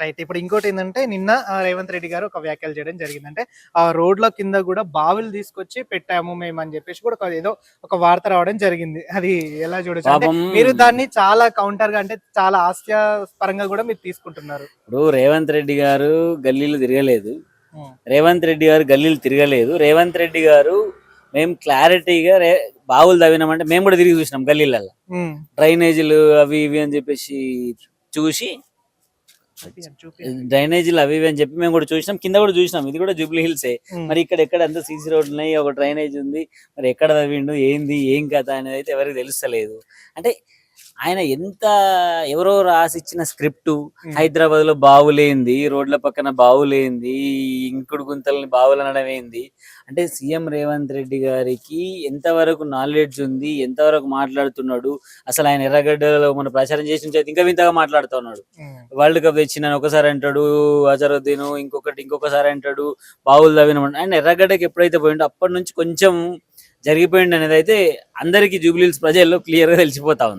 Right ఇప్పుడు ఇంకోటి ఏంటంటే నిన్న రేవంత్ రెడ్డి గారు ఒక వ్యాఖ్యలు చేయడం జరిగింది అంటే ఆ రోడ్ల కింద కూడా బావులు తీసుకొచ్చి పెట్టాము మేము అని చెప్పేసి కూడా ఏదో ఒక వార్త రావడం జరిగింది. అది ఎలా చూడొచ్చు? అంటే మీరు దాన్ని చాలా కౌంటర్గా అంటే చాలా హాస్యాస్పరంగా కూడా మీరు తీసుకుంటున్నారు. ఇప్పుడు రేవంత్ రెడ్డి గారు గల్లీలు తిరగలేదు. రేవంత్ రెడ్డి గారు గల్లీలు తిరగలేదు. రేవంత్ రెడ్డి గారు మేము క్లారిటీగా రే బావులు తవ్వినామంటే మేము కూడా తిరిగి చూసినాం గల్లీలలో. డ్రైనేజీలు అవి ఇవి అని చెప్పేసి చూసి. డ్రైనేజీలు అవి ఇవి అని చెప్పి మేము కూడా చూసినాం. కింద కూడా చూసినాం. ఇది కూడా జూబ్లీ హిల్సే. మరి ఇక్కడ ఎక్కడ అంతా సీసీ రోడ్లు ఉన్నాయి? ఒక డ్రైనేజ్ ఉంది. మరి ఎక్కడ తవ్విండు ఏంది? ఏం కథ? అనేది అయితే ఎవరికి తెలుస్తలేదు. అంటే ఆయన ఎంత ఎవరో రాసిచ్చిన స్క్రిప్ట్ హైదరాబాద్లో బావులేంది రోడ్ల పక్కన బావులేంది ఇంకుడు గుంతలని బావులు అనడం ఏంది? అంటే సీఎం రేవంత్ రెడ్డి గారికి ఎంతవరకు నాలెడ్జ్ ఉంది ఎంతవరకు మాట్లాడుతున్నాడు అసలు ఆయన ఎర్రగడ్డలో మన ప్రచారం చేసిన చేతి ఇంకా వింతగా మాట్లాడుతున్నాడు. వరల్డ్ కప్ తెచ్చిన ఒకసారి అంటాడు అజరుద్దీన్ ఇంకొకటి ఇంకొకసారి అంటాడు బావులు తవ్విన ఆయన ఎర్రగడ్డకి ఎప్పుడైతే పోయిండో అప్పటి నుంచి కొంచెం జరిగిపోయింది అనేది అయితే అందరికి జూబ్లీస్ ప్రజల్లో క్లియర్గా తెలిసిపోతా ఉంది.